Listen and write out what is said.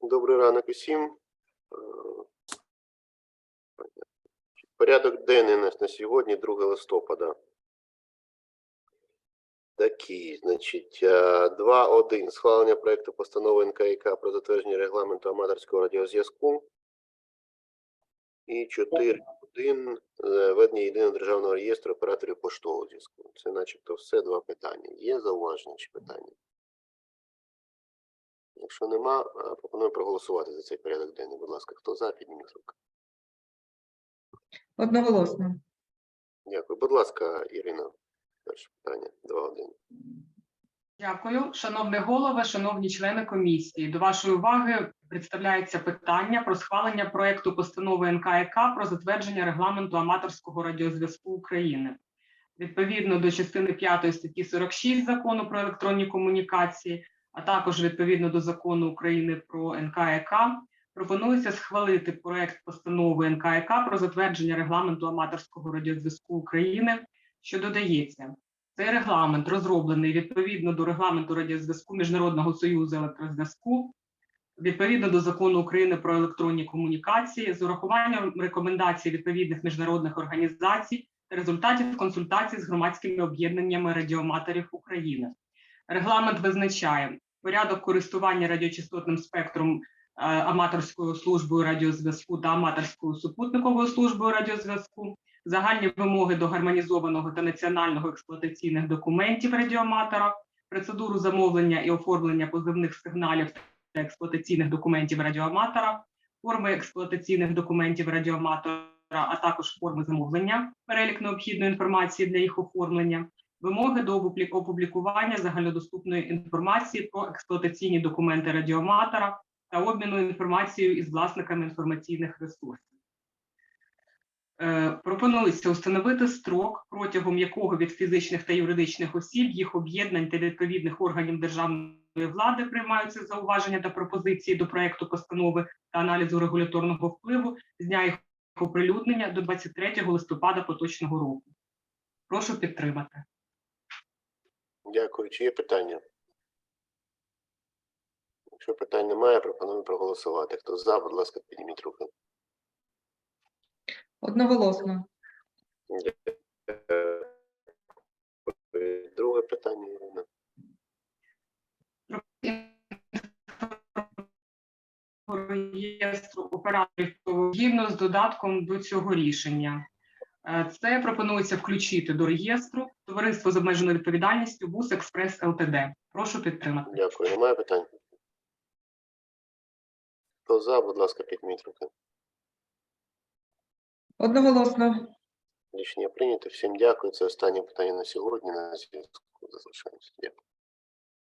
Добрий ранок усім. Е, Порядок денний у на сьогодні, 2 листопада. Такий, значить, е, 2.1. Схвалення проекту постанови НКК про затвердження регламенту аматорського радіозв'язку. І 4.1. е, Ведення єдиного державного реєстру операторів поштового зв'язку. Це начебто все два питання. Є зауваження чи питання? Якщо нема, е, пропоную проголосувати за цей порядок денний. Будь ласка, хто за, підніміть руку. Одноголосно. Дякую. Будь ласка, Ірина. Перше питання. 2.1. Дякую, шановний голове, шановні члени комісії. До вашої уваги представляється питання про схвалення проекту постанови НКК про затвердження регламенту аматорського радіозв'язку України. Відповідно до частини 5 статті 46 закону про електронні комунікації, а також відповідно до закону України про НКК, пропонується схвалити проект постанови НКК про затвердження регламенту аматорського радіозв'язку України, що додається. Цей регламент розроблений відповідно до регламенту радіозв'язку Міжнародного союзу електрозв'язку, відповідно до закону України про електронні комунікації, з урахуванням рекомендацій відповідних міжнародних організацій та результатів консультацій з громадськими об'єднаннями радіоматорів України. Регламент визначає порядок користування радіочастотним спектром е, аматорською службою радіозв'язку та аматорською супутниковою службою радіозв'язку, загальні вимоги до гармонізованого та національного експлуатаційних документів радіоматора, процедуру замовлення і оформлення позивних сигналів та експлуатаційних документів радіоматора, форми експлуатаційних документів радіоматора, а також форми замовлення, перелік необхідної інформації для їх оформлення, вимоги до опублікування загальнодоступної інформації про експлуатаційні документи радіоматора та обміну інформацією із власниками інформаційних ресурсів. Е, Пропонується установити строк, протягом якого від фізичних та юридичних осіб, їх об'єднань та відповідних органів державної влади приймаються зауваження та пропозиції до проекту постанови та аналізу регуляторного впливу з дня їх оприлюднення до 23 листопада поточного року. Прошу підтримати. Дякую. Чи є питання? Якщо питань немає, пропоную проголосувати. Хто за, будь ласка, підніміть руки. Одноголосно. Друге питання, Ірина. реєстру операторів згідно з додатком до цього рішення. Е, Це пропонується включити до реєстру товариство з обмеженою відповідальністю Бус Експрес ЛТД. Прошу підтримати. Дякую. Немає питань? Хто за, будь ласка, підніміть руки. Одноголосно. Рішення прийнято. Всім дякую. Це останнє питання на сьогодні. На зв'язку залишаємося. Дякую.